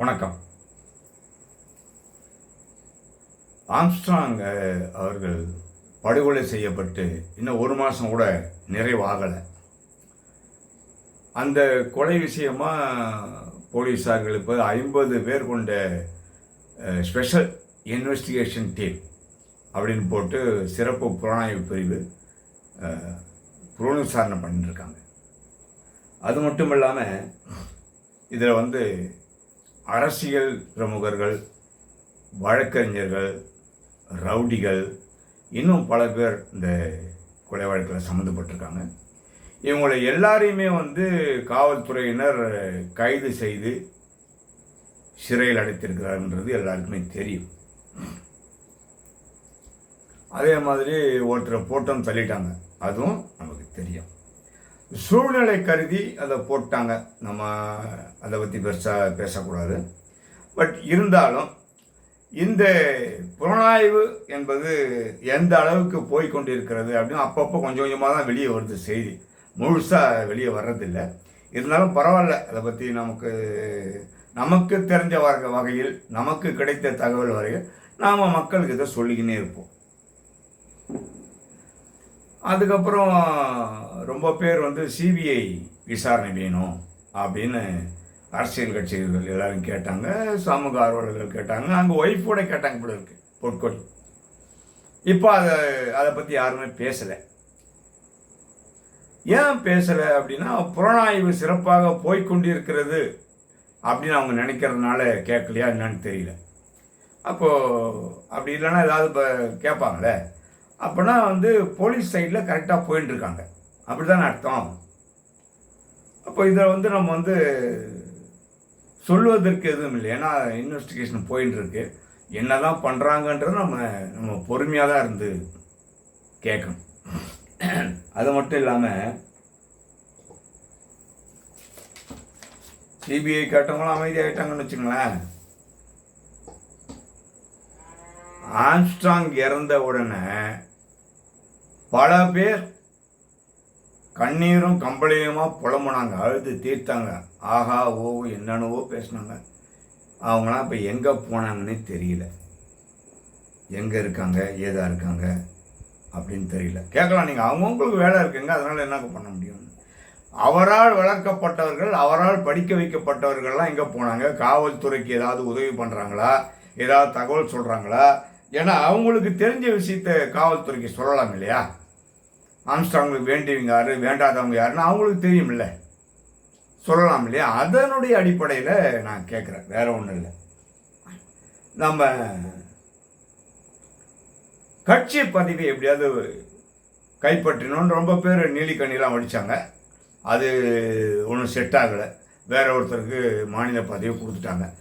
வணக்கம். ஆம்ஸ்ட்ராங் அவர்கள் படுகொலை செய்யப்பட்டு இன்னும் ஒரு மாதம் கூட நிறைவாகலை. அந்த கொலை விஷயமா போலீஸார்கள் இப்போ ஐம்பது பேர் கொண்ட ஸ்பெஷல் இன்வெஸ்டிகேஷன் டீம் அப்படின்னு போட்டு சிறப்பு புலனாய்வு பிரிவு புலன் விசாரணை பண்ணிட்டு இருக்காங்க. அது மட்டும் இல்லாமல் இதில் வந்து அரசியல் பிரமுகர்கள் வழக்கறிஞர்கள் ரவுடிகள் இன்னும் பல பேர் இந்த கொலை வழக்கில் சம்மந்தப்பட்டிருக்காங்க. இவங்களை எல்லாரையுமே வந்து காவல்துறையினர் கைது செய்து சிறையில் அடைத்திருக்கிறார்ன்றது எல்லாருக்குமே தெரியும். அதே மாதிரி ஒருத்தரை போட்டம் தள்ளிட்டாங்க. அதுவும் நமக்கு தெரியும். சூழ்நிலை கருதி அதை போட்டாங்க. நம்ம அதை பற்றி பெருசாக பேசக்கூடாது. பட் இருந்தாலும் இந்த புலனாய்வு என்பது எந்த அளவுக்கு போய் கொண்டிருக்கிறது அப்படின்னு அப்பப்போ கொஞ்சம் கொஞ்சமாக தான் வெளியே வருது செய்தி. முழுசாக வெளியே வர்றதில்லை. இருந்தாலும் பரவாயில்ல. அதை பற்றி நமக்கு நமக்கு தெரிஞ்ச வக வகையில் நமக்கு கிடைத்த தகவல் வரையில் நாம் மக்களுக்கு இதை சொல்லிக்கினே இருப்போம். அதுக்கப்புறம் ரொம்ப பேர் வந்து சிபிஐ விசாரணை வேணும் அப்படின்னு அரசியல் கட்சிகள் எல்லாரும் கேட்டாங்க சமூக ஆர்வலர்கள் கேட்டாங்க அங்கே ஒய்ஃபோட கேட்டாங்க இப்படி இருக்கு பொற்கொடி இப்போ அதை அதை பற்றி யாருமே பேசலை. ஏன் பேசலை அப்படின்னா புலனாய்வு சிறப்பாக போய்கொண்டிருக்கிறது அப்படின்னு அவங்க நினைக்கிறதுனால கேட்கலையா என்னன்னு தெரியல. அப்போது அப்படி இல்லைன்னா ஏதாவது இப்போ கேட்பாங்களே. அப்போனா வந்து போலீஸ் சைடில் கரெக்டாக போயின்னு இருக்காங்க அப்படி தானே அர்த்தம். அப்போ இதில் வந்து நம்ம வந்து சொல்லுவதற்கு எதுவும் இல்லை. ஏன்னா இன்வெஸ்டிகேஷன் போயின்னு இருக்கு என்ன தான் பண்ணுறாங்கன்றது நம்ம நம்ம பொறுமையாக தான் இருந்து கேட்கணும். அது மட்டும் இல்லாமல் சிபிஐ கேட்டவங்களும் அமைதியாகிட்டாங்கன்னு வச்சுங்களேன் ஆம்ஸ்ட்ராங் இறந்த உடனே பல பேர் கண்ணீரும் கம்பளையுமா புலம்புனாங்க. அழுது தீர்த்தாங்க. ஆஹா ஓ என்னென்னவோ பேசினாங்க. அவங்களாம் இப்போ எங்கே போனாங்கன்னே தெரியல. எங்கே இருக்காங்க? ஏதா இருக்காங்க? அப்படின்னு தெரியல. கேட்கலாம். நீங்கள் அவங்கவுங்களுக்கு வேலை இருக்குங்க. அதனால் என்ன பண்ண முடியும்? அவரால் வளர்க்கப்பட்டவர்கள் அவரால் படிக்க வைக்கப்பட்டவர்கள்லாம் எங்கே போனாங்க? காவல்துறைக்கு ஏதாவது உதவி பண்ணுறாங்களா ஏதாவது தகவல் சொல்கிறாங்களா ஏன்னா அவங்களுக்கு தெரிஞ்ச விஷயத்த காவல்துறைக்கு சொல்லலாம் இல்லையா? ஆம்ஸ்டாங்களுக்கு வேண்டியவங்க யார் வேண்டாதவங்க யாருன்னு அவங்களுக்கு தெரியும்ல. சொல்லலாம் இல்லையா? அதனுடைய அடிப்படையில் நான் கேட்குறேன் வேறு ஒன்றும் இல்லை. நம்ம கட்சி பதவி எப்படியாவது கைப்பற்றினோன்னு ரொம்ப பேர் நீலிக்கண்ணிலாம் வடித்தாங்க அது ஒன்றும் செட் ஆகலை. வேற ஒருத்தருக்கு மாநில பதவி கொடுத்துட்டாங்க.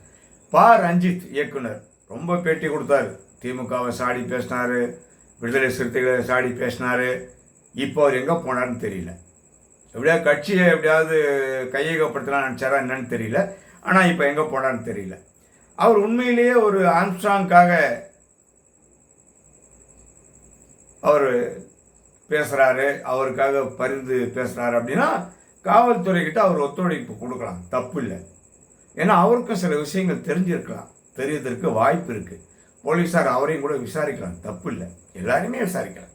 பா. ரஞ்சித் இயக்குனர் ரொம்ப பேட்டி கொடுத்தாரு. திமுகவை சாடி பேசினாரு. விடுதலை சிறுத்தைகளை சாடி பேசினாரு. இப்போ அவர் எங்கே போனார்னு தெரியல. எப்படியாவது கட்சியை எப்படியாவது கையகப்படுத்தலாம் நினச்சாரா என்னன்னு தெரியல. ஆனால் இப்போ எங்கே போனார்னு தெரியல. அவர் உண்மையிலேயே ஒரு ஆம்ஸ்ட்ராங்காக அவர் பேசுகிறாரு அவருக்காக பரிந்து பேசுகிறாரு அப்படின்னா காவல்துறைக்கிட்ட அவர் ஒத்துழைப்பு கொடுக்கலாம். தப்பு இல்லை ஏன்னா அவருக்கும் சில விஷயங்கள் தெரிஞ்சிருக்கலாம். தெரியறதுக்கு வாய்ப்பு இருக்குது போலீஸார் அவரையும் கூட விசாரிக்கலாம். தப்பு இல்லை எல்லாருமே விசாரிக்கலாம்.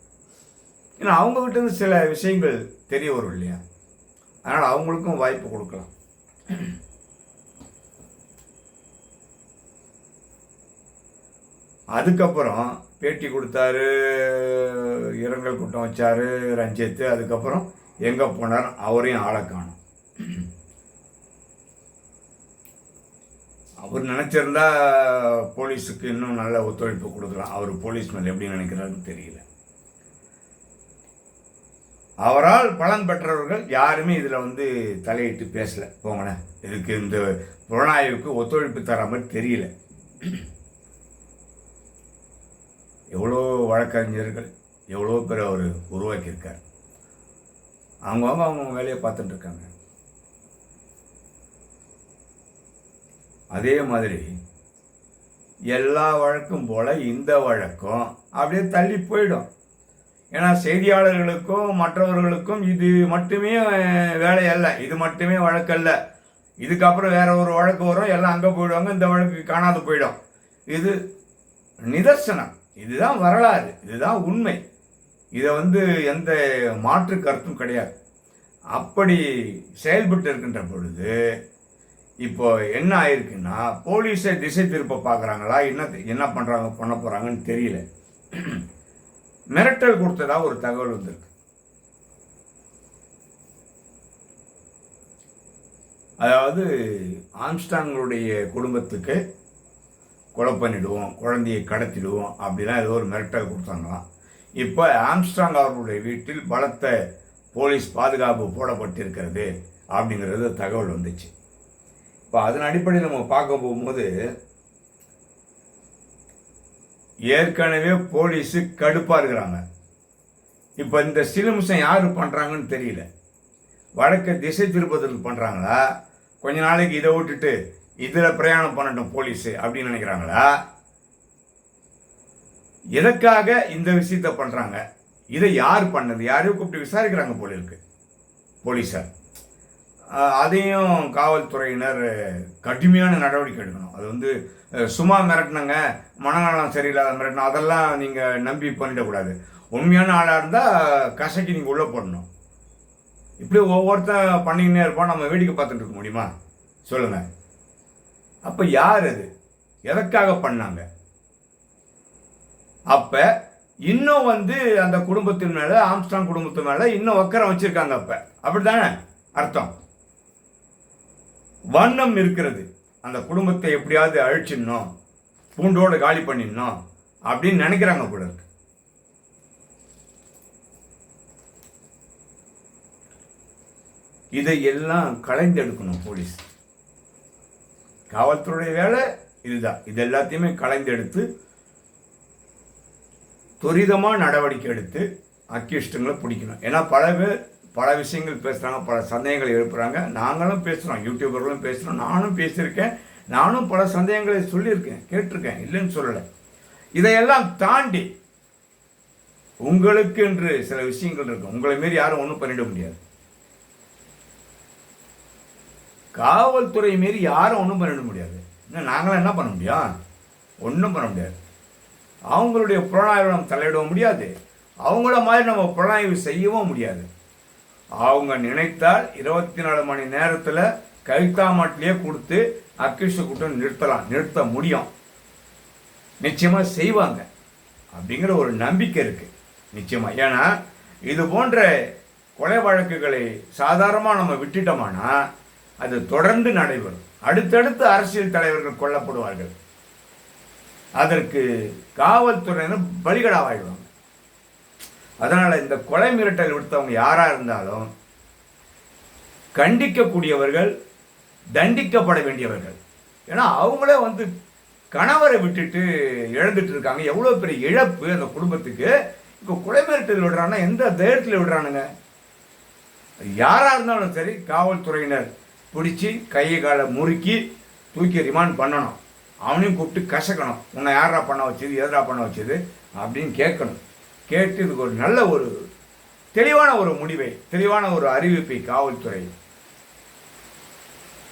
ஏன்னா அவங்ககிட்ட இருந்து சில விஷயங்கள் தெரிய வரும் இல்லையா? அதனால் அவங்களுக்கும் வாய்ப்பு கொடுக்கலாம். அதுக்கப்புறம் பேட்டி கொடுத்தாரு இரங்கல் கூட்டம் வச்சார் ரஞ்சித். அதுக்கப்புறம் எங்கே போனார் அவரையும் ஆளை காணும். அவர் நினச்சிருந்தா போலீஸுக்கு இன்னும் நல்ல ஒத்துழைப்பு கொடுக்கலாம் அவர் போலீஸ் மேலே எப்படி நினைக்கிறாருன்னு தெரியல. அவரால் பலன் பெற்றவர்கள் யாருமே இதில் வந்து தலையிட்டு பேசலை. போங்கண்ணே. இதுக்கு இந்த புலனாய்வுக்கு ஒத்துழைப்பு தர மாதிரி தெரியல. எவ்வளோ வழக்கறிஞர்கள் எவ்வளோ பேர் அவர் உருவாக்கியிருக்கார். அவங்கவுங்க அவங்க வேலையை பார்த்துட்டு இருக்காங்க. அதே மாதிரி எல்லா வழக்கும் போல் இந்த வழக்கம் அப்படியே தள்ளி போயிடும். ஏன்னா செய்தியாளர்களுக்கும் மற்றவர்களுக்கும் இது மட்டுமே வேலை அல்ல. இது மட்டுமே வழக்கல்ல இதுக்கப்புறம் வேற ஒரு வழக்கு வரும். எல்லாம் அங்கே போயிடுவாங்க இந்த வழக்கு காணாது போயிடும். இது நிதர்சனம். இதுதான் வரலாறு. இதுதான் உண்மை. இதை வந்து எந்த மாற்று கருத்தும் கிடையாது. அப்படி செயல்பட்டு இருக்கின்ற பொழுது இப்போ என்ன ஆயிருக்குன்னா போலீஸை திசை திருப்ப பார்க்குறாங்களா? என்ன என்ன பண்ணுறாங்க பண்ண போகிறாங்கன்னு தெரியல. மிரட்டல் கொடுத்ததா ஒரு தகவல் வந்திருக்கு. அதாவது ஆம்ஸ்டாங்களுடைய குடும்பத்துக்கு கொலை பண்ணிடுவோம் குழந்தையை கடத்திடுவோம் அப்படிலாம் ஏதோ ஒரு மிரட்டல் கொடுத்தாங்களாம். இப்போ ஆம்ஸ்டாங் அவர்களுடைய வீட்டில் பலத்த போலீஸ் பாதுகாப்பு போடப்பட்டிருக்கிறது அப்படிங்கிறது தகவல் வந்துச்சு. இப்போ அதன் அடிப்படையில் நம்ம பார்க்க போகும்போது ஏற்கனவே போலீஸு கடுப்பாக இருக்கிறாங்க. இப்போ இந்த சிலுமிசம் யார் பண்ணுறாங்கன்னு தெரியல. வடக்கு திசை திருப்பதற்கு பண்ணுறாங்களா கொஞ்ச நாளைக்கு இதை விட்டுட்டு இதில் பிரயாணம் பண்ணட்டும் போலீஸு அப்படின்னு நினைக்கிறாங்களா? எதற்காக இந்த விஷயத்த பண்ணுறாங்க இதை யார் பண்ணது? யாரையும் கூப்பிட்டு விசாரிக்கிறாங்க போல இருக்கு. போலீஸார். அதையும் காவல்துறையினர் கடுமையான நடவடிக்கை எடுக்கணும். அது வந்து சும்மா மிரட்டினங்க மனநலம் சரியில்லாத மிரட்டினா அதெல்லாம் நீங்கள் நம்பி பண்ணிடக்கூடாது. உண்மையான ஆளாக இருந்தால் கசக்கி நீங்கள் உள்ளே போடணும். இப்படி ஒவ்வொருத்தன் பண்ணிக்கினே இருப்போம் நம்ம வேடிக்கை பார்த்துட்டு இருக்க முடியுமா? சொல்லுங்கள் அப்போ யார் அது? எதற்காக பண்ணாங்க? அப்போ இன்னும் வந்து அந்த குடும்பத்தின் மேலே ஆம்ஸ்டாங் குடும்பத்து மேலே இன்னும் வக்கரம் வச்சுருக்காங்க அப்போ. அப்படி தானே அர்த்தம். வண்ணம் இருக்கிறது. அந்த குடும்பத்தை எப்படியாவது அழிச்சிடணும் பூண்டோடு காலி பண்ணிடணும் அப்படின்னு நினைக்கிறாங்க கூட இருக்கு. இதை எல்லாம் களைந்தெடுக்கணும் போலீஸ். காவல்துறையுடைய வேலை இதுதான். இது எல்லாத்தையுமே களைந்தெடுத்து துரிதமாக நடவடிக்கை எடுத்து அக்யூஸ்டுங்களை பிடிக்கணும். ஏன்னா பல பேர் பல விஷயங்கள் பேசுகிறாங்க பல சந்தேகங்கள் எழுப்புகிறாங்க நாங்களும் பேசுகிறோம் யூடியூபர்களும் பேசுகிறோம் நானும் பேசியிருக்கேன். நானும் பல சந்தேகங்களை சொல்லியிருக்கேன் கேட்டிருக்கேன் இல்லைன்னு சொல்லலை. இதையெல்லாம் தாண்டி உங்களுக்கு என்று சில விஷயங்கள் இருக்கும் உங்களை மாரி யாரும் ஒன்றும் பண்ணிட முடியாது. காவல்துறை மாரி யாரும் ஒன்றும் பண்ணிட முடியாது. இன்னும் நாங்களாம் என்ன பண்ண முடியும்? ஒன்றும் பண்ண முடியாது. அவங்களுடைய புலனாய்வு நம்ம தலையிடவும் முடியாது. அவங்கள மாதிரி நம்ம புலனாய்வு செய்யவும் முடியாது. அவங்க நினைத்தால் இருபத்தி நாலு மணி நேரத்தில் கைத்தாமாட்டிலேயே கொடுத்து அக்கிஷ கூட்டம் நிறுத்தலாம் நிறுத்த முடியும். நிச்சயமாக செய்வாங்க. அப்படிங்கிற ஒரு நம்பிக்கை இருக்கு. நிச்சயமா. ஏன்னா இது போன்ற கொலை வழக்குகளை சாதாரணமாக நம்ம விட்டுட்டோமானா அது தொடர்ந்து நடைபெறும். அடுத்தடுத்து அரசியல் தலைவர்கள் கொல்லப்படுவார்கள். அதற்கு காவல்துறையினர் பலிகடாவாயிடுவாங்க. அதனால் இந்த கொலை மிரட்டல் விடுத்தவங்க யாராக இருந்தாலும் கண்டிக்கக்கூடியவர்கள் தண்டிக்கப்பட வேண்டியவர்கள். ஏன்னா அவங்களே வந்து கணவரை விட்டுட்டு இழந்துட்டு இருக்காங்க. எவ்வளோ பெரிய இழப்பு அந்த குடும்பத்துக்கு. இப்போ கொலை மிரட்டல் விடுறான்னா எந்த தைரியத்தில் விடுறானுங்க? யாராக இருந்தாலும் சரி காவல்துறையினர் பிடிச்சி கையை காலை முறுக்கி தூக்கி ரிமாண்ட் பண்ணணும். அவனையும் கூப்பிட்டு கசக்கணும். உன்னை யாரா பண்ண வச்சது எதிரா பண்ண வச்சது அப்படின்னு கேட்கணும். கேட்டு இதுக்கு ஒரு நல்ல ஒரு தெளிவான ஒரு முடிவை தெளிவான ஒரு அறிவிப்பை காவல்துறை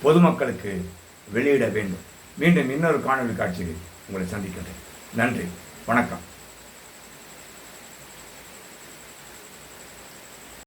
பொதுமக்களுக்கு வெளியிட வேண்டும். மீண்டும் இன்னொரு காணொலி காட்சியில் உங்களை சந்திக்கின்றேன். நன்றி. வணக்கம்.